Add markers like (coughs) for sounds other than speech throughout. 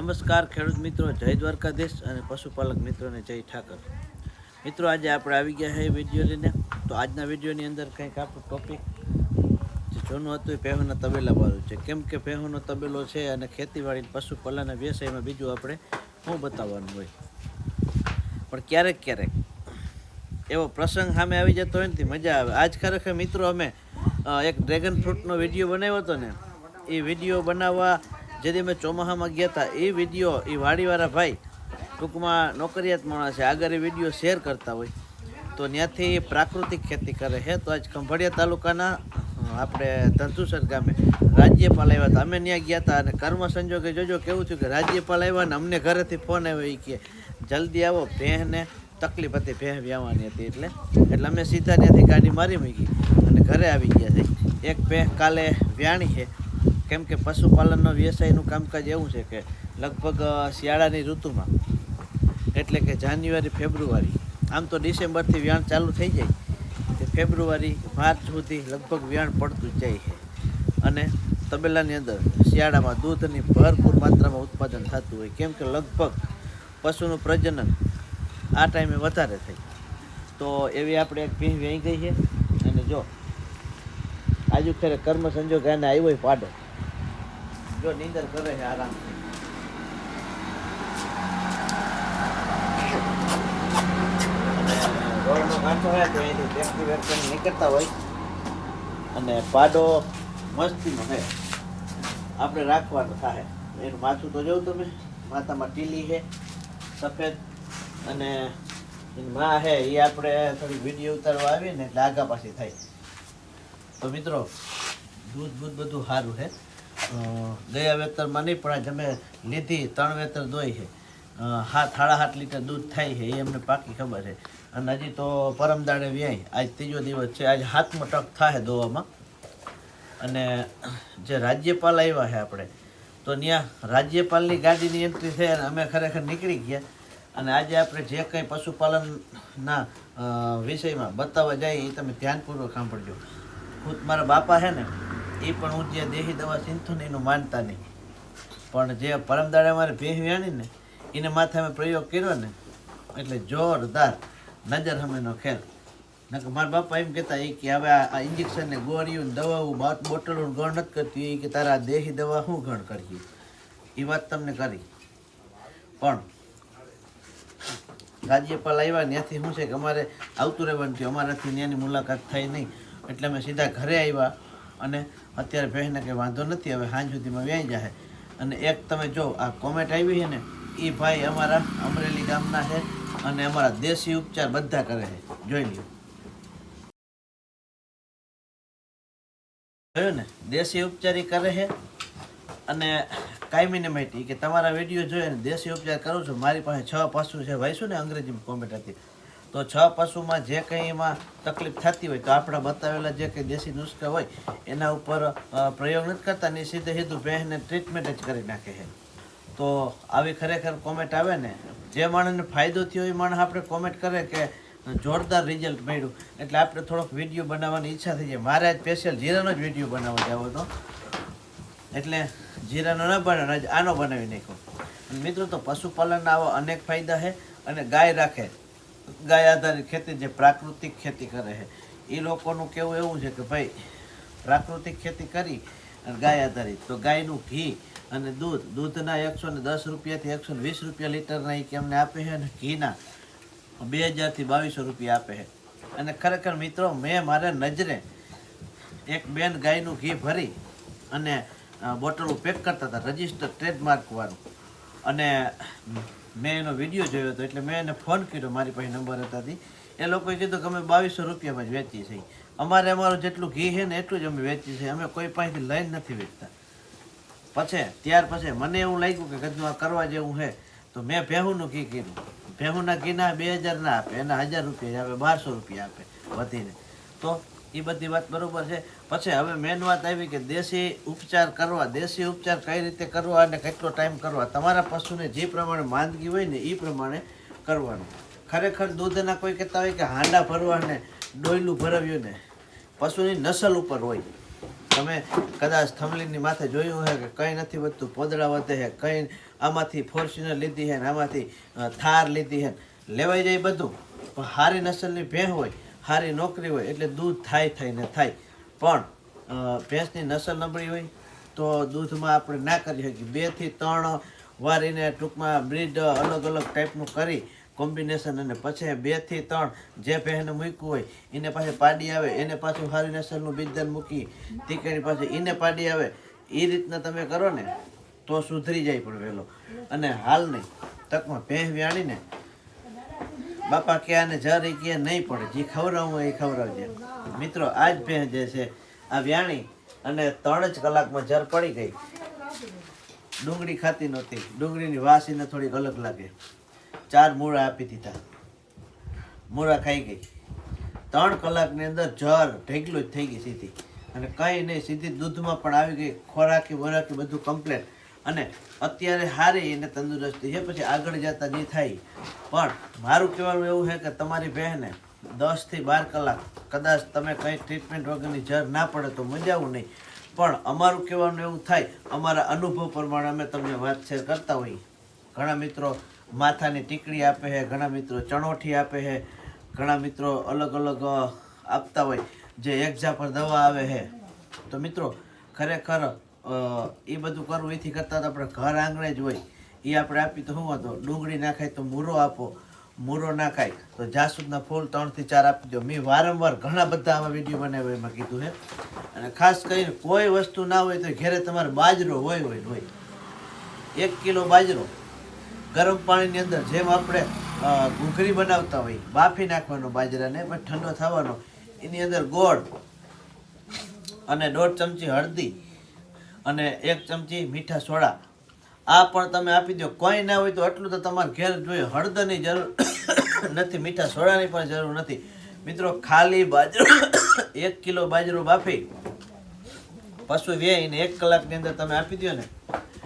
નમસ્કાર ખેડૂત મિત્રો, જય દ્વારકાધીશ અને પશુપાલક મિત્રોને જય ઠાકર. મિત્રો, આજે આપણે આવી ગયા છે વીડિયો લઈને. તો આજના વિડીયોની અંદર કંઈક આપણું ટોપિક જે જૂનું હતું એ પહેવના તબેલાવાળું છે. કેમ કે પહેવાનો તબેલો છે અને ખેતીવાડી પશુપાલનના વ્યવસાયમાં બીજું આપણે શું બતાવવાનું હોય? પણ ક્યારેક ક્યારેક એવો પ્રસંગ સામે આવી જતો હોય ને તે મજા આવે. આજ ખરેખર મિત્રો અમે એક ડ્રેગન ફ્રૂટનો વીડિયો બનાવ્યો હતો ને. એ વીડિયો બનાવવા જેથી અમે ચોમાસામાં ગયા હતા એ વીડિયો એ વાડીવાળા ભાઈ ટૂંકમાં નોકરિયાત માણસ છે, આગળ એ વીડિયો શેર કરતા હોય. તો ત્યાંથી પ્રાકૃતિક ખેતી કરે છે. તો આજ ખંભાળિયા તાલુકાના આપણે ધંધુસર ગામે રાજ્યપાલ આવ્યા હતા અમે ત્યાં ગયા હતા અને કર્મ સંજોગે જોજો કેવું થયું કે રાજ્યપાલ આવ્યા ને અમને ઘરેથી ફોન આવ્યો એ કે, જલ્દી આવો ભેંસને તકલીફ હતી, ભેં વ્યાવાની હતી એટલે. એટલે અમે સીધા ત્યાંથી ગાડી મારી મૂકી અને ઘરે આવી ગયા છે. એક ભેં કાલે વ્યાણી છે. કેમ કે પશુપાલનનો વ્યવસાયનું કામકાજ એવું છે કે લગભગ શિયાળાની ઋતુમાં, એટલે કે જાન્યુઆરી, ફેબ્રુઆરી, આમ તો ડિસેમ્બરથી વ્યાણ ચાલુ થઈ જાય, તે ફેબ્રુઆરી, માર્ચ સુધી લગભગ વ્યાણ પડતું જ જાય છે. અને તબેલાની અંદર શિયાળામાં દૂધની ભરપૂર માત્રામાં ઉત્પાદન થતું હોય, કેમ કે લગભગ પશુનું પ્રજનન આ ટાઈમે વધારે થાય. તો એવી આપણે એક ભીંસ વહી ગઈ છે, અને જો આજુ ખરે કર્મ સંજોગ એને આવ્યો પાડો. જો નીંદર કરે છે આરામથી. અને રોડનો કાંઠો તો અહીંથી વેક્સી નીકળતા હોય. અને પાડો મસ્તીનો છે. આપણે રાખવાનો થાય. એનું માથું તો જોઉં તમે. માથામાં ટીલી છે સફેદ. અને માં છે એ આપણે થોડી વીડિયો ઉતારવા આવીએ ને એટલે આગા પાછી થાય. તો મિત્રો દૂધ બૂધ બધું સારું અ, ગયા વેતરમાં નહીં, પણ આજે અમે લીધી, ત્રણ વેતર દોઈ છે. હાથ સાડા હાથ લીટર દૂધ થાય છે, એ અમને પાકી ખબર છે. અને હજી તો પરમ દાડે વ્યાય. આજ ત્રીજો દિવસ છે. આજ હાથમાં ટક થાય દોવામાં. અને જે રાજ્યપાલ આવ્યા છે આપણે, તો ત્યાં રાજ્યપાલની ગાડીની એન્ટ્રી થઈ અને અમે ખરેખર નીકળી ગયા. અને આજે આપણે જે કંઈ પશુપાલનના વિષયમાં બતાવવા જઈએ એ તમે ધ્યાનપૂર્વક સાંભળજો. ખુદ મારા બાપા છે ને એ પણ હું જે દેહી દવા સીંથું ને એનું માનતા નહીં. પણ જે પરમદાડે મારે ભેહ ને, એને માથે અમે પ્રયોગ કર્યો ને, એટલે જોરદાર નજર હમેનો ખેલ. નકર મારા બાપા એમ કહેતા એ કે હવે આ ઇન્જેક્શન ને ગોળીઓ દવાઓ બાટ બોટલો ગણ નથી કરતી એ કે તારા દેહી દવા શું ગણ કરીએ? એ વાત તમને કરી. પણ રાજ્યપાલ આવ્યા ત્યાંથી શું છે કે અમારે આવતું રહેવાનું થયું. અમારાથી ત્યાંની મુલાકાત થઈ નહીં. એટલે અમે સીધા ઘરે આવ્યા અને અત્યારે બહેને કંઈ વાંધો નથી, હવે સાંજ સુધીમાં વ્યાઈ જાય અને એક તમે જો, આ કોમેન્ટ આવી છે ને એ ભાઈ અમારા અમરેલી ગામના છે અને અમારા દેશી ઉપચાર બધા કરે છે. જોઈ લ્યો. જોયું ને? દેશી ઉપચાર એ કરે છે. અને કાયમીને માહિતી કે તમારા વીડિયો જોઈએ ને દેશી ઉપચાર કરું છું. મારી પાસે છ પશુ છે. વાંચ્યું ને અંગ્રેજીમાં કોમેન્ટ હતી. તો છ પશુમાં જે કંઈ એમાં તકલીફ થતી હોય, તો આપણા બતાવેલા જે કંઈ દેશી નુસ્ખા હોય, એના ઉપર પ્રયોગ નથી કરતા ને સીધે સીધું બેહને ટ્રીટમેન્ટ જ કરી નાખે છે. તો આવી ખરેખર કોમેન્ટ આવે ને, જે માણસને ફાયદો થયો એ માણસ આપણે કોમેન્ટ કરે કે જોરદાર રિઝલ્ટ મળ્યું. એટલે આપણે થોડોક વીડિયો બનાવવાની ઈચ્છા થઈ જાય. મારે આજ સ્પેશિયલ જીરાનો જ વીડિયો બનાવવા જાવ હતો. એટલે જીરાનો ન બનાવ્યો આજ આનો બનાવી નાખ્યો. મિત્રો, તો પશુપાલનના આવા અનેક ફાયદા છે અને ગાય રાખે. ગાય આધારિત ખેતી જે પ્રાકૃતિક ખેતી કરે છે, એ લોકોનું કેવું એવું છે કે ભાઈ, પ્રાકૃતિક ખેતી કરી અને ગાય આધારિત. તો ગાયનું ઘી અને દૂધ, દૂધના એકસો ને દસ રૂપિયાથી એકસો ને વીસ રૂપિયા લીટરના એ કેમને આપે છે અને ઘીના બે હજારથી બાવીસો રૂપિયા આપે છે. અને ખરેખર મિત્રો, મેં મારે નજરે એક બેન ગાયનું ઘી ભરી અને બોટલો પેક કરતા હતા, રજિસ્ટર ટ્રેડમાર્કવાળું અને મેં એનો વીડિયો જોયો હતો એટલે મેં એને ફોન કર્યો, મારી પાસે નંબર હતા તી. એ લોકોએ કીધું કે અમે બાવીસો રૂપિયામાં જ વેચીએ છીએ. અમારે અમારું જેટલું ઘી છે ને એટલું જ અમે વેચીએ છીએ. અમે કોઈ પાસેથી લઈને નથી વેચતા. પછી, ત્યાર પછી મને એવું લાગ્યું કે કદું આ કરવા જેવું છે. તો મેં ભેહુંનું ઘી કીધું. ભેહુંના ઘીના બે હજાર ના આપે, એના હજાર રૂપિયા આપે, બારસો રૂપિયા આપે, વધીને. તો એ બધી વાત બરાબર છે. પછી હવે મેન વાત આવી કે દેશી ઉપચાર કરવા, દેશી ઉપચાર કઈ રીતે કરવા અને કેટલો ટાઈમ કરવા? તમારા પશુને જે પ્રમાણે માંદગી હોય ને એ પ્રમાણે કરવાનું. ખરેખર દૂધના કોઈ કહેતા હોય કે હાંડા ભરવા ને ડોયલું ભરાવ્યું ને, પશુની નસલ ઉપર હોય. તમે કદાચ થમલીની માથે જોયું હોય કે કંઈ નથી વધતું, પોદળા વધે છે કંઈ આમાંથી ફોર્ચ્યુનર લીધી છે ને આમાંથી થાર લીધી છે લેવાઈ જાય બધું. પણ સારી નસલની ભેં હોય સારી નોકરી હોય એટલે દૂધ થાય થઈને થાય. પણ ભેંસની નસલ નબળી હોય તો દૂધમાં આપણે ના કરી શકીએ. બેથી ત્રણ વાર એને ટૂંકમાં બ્રીડ અલગ અલગ ટાઈપનું કરી કોમ્બિનેશન અને પછી બેથી ત્રણ જે પહેને મૂક્યું હોય, એને પાસે પાડી આવે, એને પાછું સારી નસલનું બીજદાન મૂકી તીકડી પાસે એને પાડી આવે એ રીતના તમે કરો ને, તો સુધરી જાય પણ વહેલો. અને હાલની તકમાં ભેંસ વ્યાણીને બાપા કે આને જર એ કે નહીં પડે. જે ખવડાવવું હોય એ ખવડાવજે. મિત્રો, આજ ભેં જે છે, આ વ્યાણી અને ત્રણ જ કલાકમાં જર પડી ગઈ. ડુંગળી ખાતી નહોતી. ડુંગળીની વાસીને થોડીક અલગ લાગે. ચાર મૂળા આપી દીધા. મૂળા ખાઈ ગઈ. ત્રણ કલાકની અંદર જર ઢેગલું જ થઈ ગઈ સીધી. અને કંઈ નહીં, સીધી દૂધમાં પણ આવી ગઈ. ખોરાકી, વોરાકી બધું કમ્પ્લેટ અને અત્યારે હારી એને તંદુરસ્તી છે. પછી આગળ જતા નહીં થાય. પણ મારું કહેવાનું એવું છે કે તમારી બહેને દસથી બાર કલાક કદાચ તમે કંઈ ટ્રીટમેન્ટ વગરની જર ના પડે તો મજાવું નહીં. પણ અમારું કહેવાનું એવું થાય, અમારા અનુભવ પ્રમાણે અમે તમને વાત શેર કરતા હોઈએ. ઘણા મિત્રો માથાની ટીકડી આપે છે, ઘણા મિત્રો ચણોઠી આપે છે, ઘણા મિત્રો અલગ અલગ આપતા હોય. જે એક્ઝા પર દવા આવે છે. તો મિત્રો, ખરેખર એ બધું કરવું, એથી કરતાં તો આપણે ઘર આંગણે જ હોય. એ આપણે આપી તો શું હતો ડુંગળી નાખાય તો મૂરો આપો. મૂરો નાખાય તો જાસૂદના ફૂલ ત્રણથી ચાર આપી દો. મેં વારંવાર ઘણા બધા આવા વીડિયો બનાવ્યા એમાં કીધું છે. અને ખાસ કરીને કોઈ વસ્તુ ના હોય તો ઘેરે તમારે બાજરો હોય હોય હોય. એક કિલો બાજરો ગરમ પાણીની અંદર જેમ આપણે ઘૂઘરી બનાવતા હોય, બાફી નાખવાનો બાજરાને પણ ઠંડો થવાનો, એની અંદર ગોળ અને દોઢ ચમચી હળદી અને એક ચમચી મીઠા સોડા. આ પણ તમે આપી દો. કોઈ ના હોય તો એટલું તો તમારે ઘેર જોઈએ. હળદરની જરૂર (coughs) નથી. મીઠા સોડાની પણ જરૂર નથી. મિત્રો, ખાલી બાજરો (coughs) એક કિલો બાજરો બાફી. પશુ વેઈને એક કલાકની અંદર તમે આપી દો ને,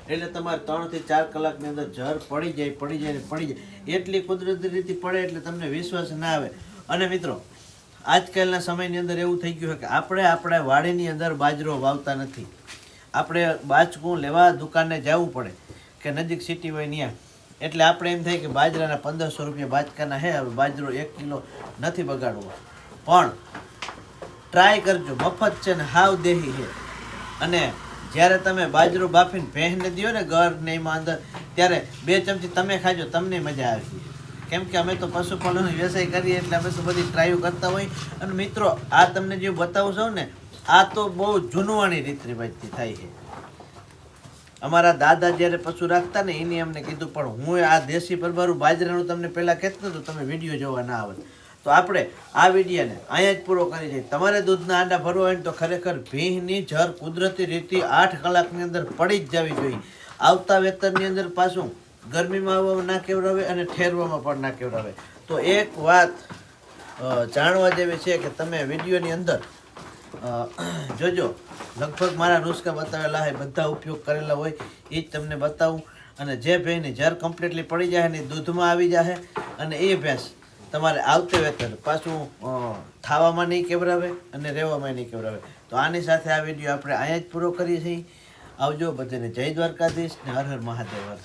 એટલે તમારે ત્રણથી ચાર કલાકની અંદર જર પડી જાય પડી જાય પડી જાય. એટલી કુદરતી રીતે પડે એટલે તમને વિશ્વાસ ના આવે. અને મિત્રો, આજકાલના સમયની અંદર એવું થઈ ગયું છે કે આપણે આપણા વાડીની અંદર બાજરો વાવતા નથી. આપણે બાચકું લેવા દુકાને જવું પડે કે નજીક સિટી હોય ત્યાં એટલે આપણે એમ થાય કે બાજરાના પંદરસો રૂપિયા બાચકાના હે, હવે બાજરો એક કિલો નથી બગાડવો. પણ ટ્રાય કરજો, મફત છે ને હાવ દેહી છે. અને જ્યારે તમે બાજરો બાફીને ભેંસને દો ને ઘર એમાં અંદર, ત્યારે બે ચમચી તમે ખાજો, તમને મજા આવી કેમ કે અમે તો પશુપાલનનો વ્યવસાય કરીએ એટલે અમે તો બધી ટ્રાયો કરતા હોય. અને મિત્રો, આ તમને જે બતાવું છું ને આ તો બહુ જૂનવાણી રીત રિવાજથી થાય છે. અમારા દાદા જ્યારે પશુ રાખતા ને એની અમને કીધું, પણ હું આ દેશી પરબારું બાજરાનું તમને પહેલાં કહેતો હતો તમે વીડિયો જોવા ના આવે તો આપણે આ વિડીયોને અહીંયા જ પૂરો કરી જઈએ તમારે દૂધના આંડા ભરવા હોય તો ખરેખર ભીંની જર કુદરતી રીતે આઠ કલાકની અંદર પડી જ જવી જોઈએ. આવતા વેતરની અંદર પાછું ગરમીમાં આવવામાં ના કેવડાવે અને ઠેરવામાં પણ ના કેવડાવે. તો એક વાત જાણવા જેવી છે કે તમે વિડીયોની અંદર જોજો, લગભગ મારા નુસ્ખા બતાવેલા હોય બધા ઉપયોગ કરેલા હોય, એ જ તમને બતાવું. અને જે ભેંસની જર કમ્પ્લીટલી પડી જાય ને દૂધમાં આવી જાય અને એ ભેંસ તમારે આવતે વેતર પાછું થાવામાં નહીં કેવરાવે અને રહેવામાં નહીં કેવરાવે. તો આની સાથે આ વીડિયો આપણે અહીંયા જ પૂરો કરીએ છીએ. આવજો બધાને જય દ્વારકાધીશ ને હર હર મહાદેવ.